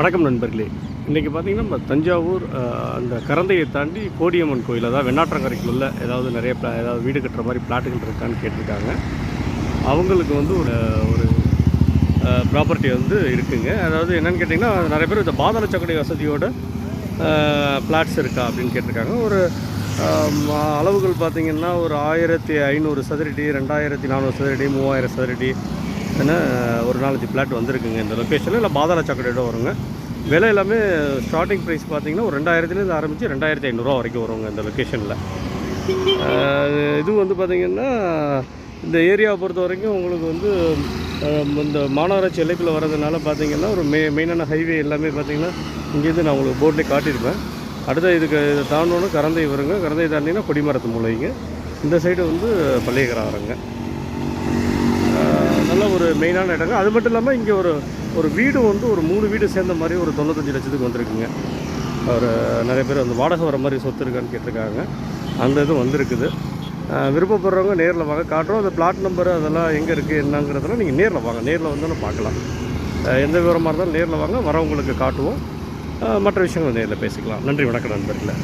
வணக்கம் நண்பர்களே. இன்றைக்கி பார்த்தீங்கன்னா நம்ம தஞ்சாவூர் அந்த கரந்தையை தாண்டி கோடியம்மன் கோயில் அதாவது வெண்ணாற்றங்கரைக்குள்ள உள்ள ஏதாவது நிறைய பிளா ஏதாவது வீடு கட்டுற மாதிரி பிளாட்டுகள் இருக்கான்னு கேட்டிருக்காங்க. அவங்களுக்கு வந்து ஒரு ஒரு ப்ராப்பர்ட்டி வந்து இருக்குங்க. அதாவது என்னென்னு கேட்டிங்கன்னா நிறைய பேர் இந்த பாதாள சக்கடை வசதியோட பிளாட்ஸ் இருக்கா அப்படின்னு கேட்டிருக்காங்க. ஒரு அளவுகள் பார்த்திங்கன்னா ஒரு ஆயிரத்தி ஐநூறு சதுரடி ரெண்டாயிரத்தி நானூறு சதுரடி மூவாயிரம் சதுரடி பார்த்தீங்கன்னா ஒரு நாலஞ்சு பிளாட் வந்திருக்குங்க இந்த லொக்கேஷனில் இல்லை பாதாள சாக்கடையோட வருங்க. விலை எல்லாமே ஸ்டார்டிங் ப்ரைஸ் பார்த்தீங்கன்னா ஒரு ரெண்டாயிரத்துலேருந்து ஆரம்பித்து ரெண்டாயிரத்தி ஐநூறுரூவா வரைக்கும் வருங்க இந்த லொக்கேஷனில் இது வந்து பார்த்திங்கன்னா இந்த ஏரியாவை பொறுத்த வரைக்கும் உங்களுக்கு வந்து இந்த மாநகராட்சி எல்லைக்குள்ளே வர்றதுனால பார்த்திங்கன்னா ஒரு மெ மெயினான ஹைவே எல்லாமே பார்த்தீங்கன்னா இங்கேருந்து நான் உங்களுக்கு போர்ட்லேயே காட்டியிருப்பேன். அடுத்த இதுக்கு இதை தாண்டோன்னு கரந்தை வருங்க. கரந்தை தாண்டினா கொடிமரத்து மூலைங்க. இந்த சைடு வந்து பள்ளியகரம் வருங்க ஆஹ் நல்ல ஒரு மெயினான இடங்க. அது மட்டும் இல்லாமல் இங்கே ஒரு ஒரு வீடு வந்து ஒரு மூணு வீடு சேர்ந்த மாதிரி ஒரு தொண்ணூத்தஞ்சு லட்சத்துக்கு வந்திருக்குங்க. ஒரு நிறைய பேர் வந்து வாடகை வர மாதிரி சொத்து இருக்கான்னு கேட்டிருக்காங்க. அந்த இது வந்திருக்குது. விருப்பப்படுறவங்க நேரில் வாங்க. காட்டுறோம். அந்த பிளாட் நம்பர் அதெல்லாம் எங்கே இருக்குது என்னங்கிறதெல்லாம் நீங்கள் நேரில் வாங்க. நேரில் வந்தாலும் பார்க்கலாம். எந்த விவரமாக இருந்தாலும் நேரில் வாங்க. வரவங்களுக்கு காட்டுவோம். மற்ற விஷயங்கள் நேரில் பேசிக்கலாம். நன்றி. வணக்கம் நண்பர்களே.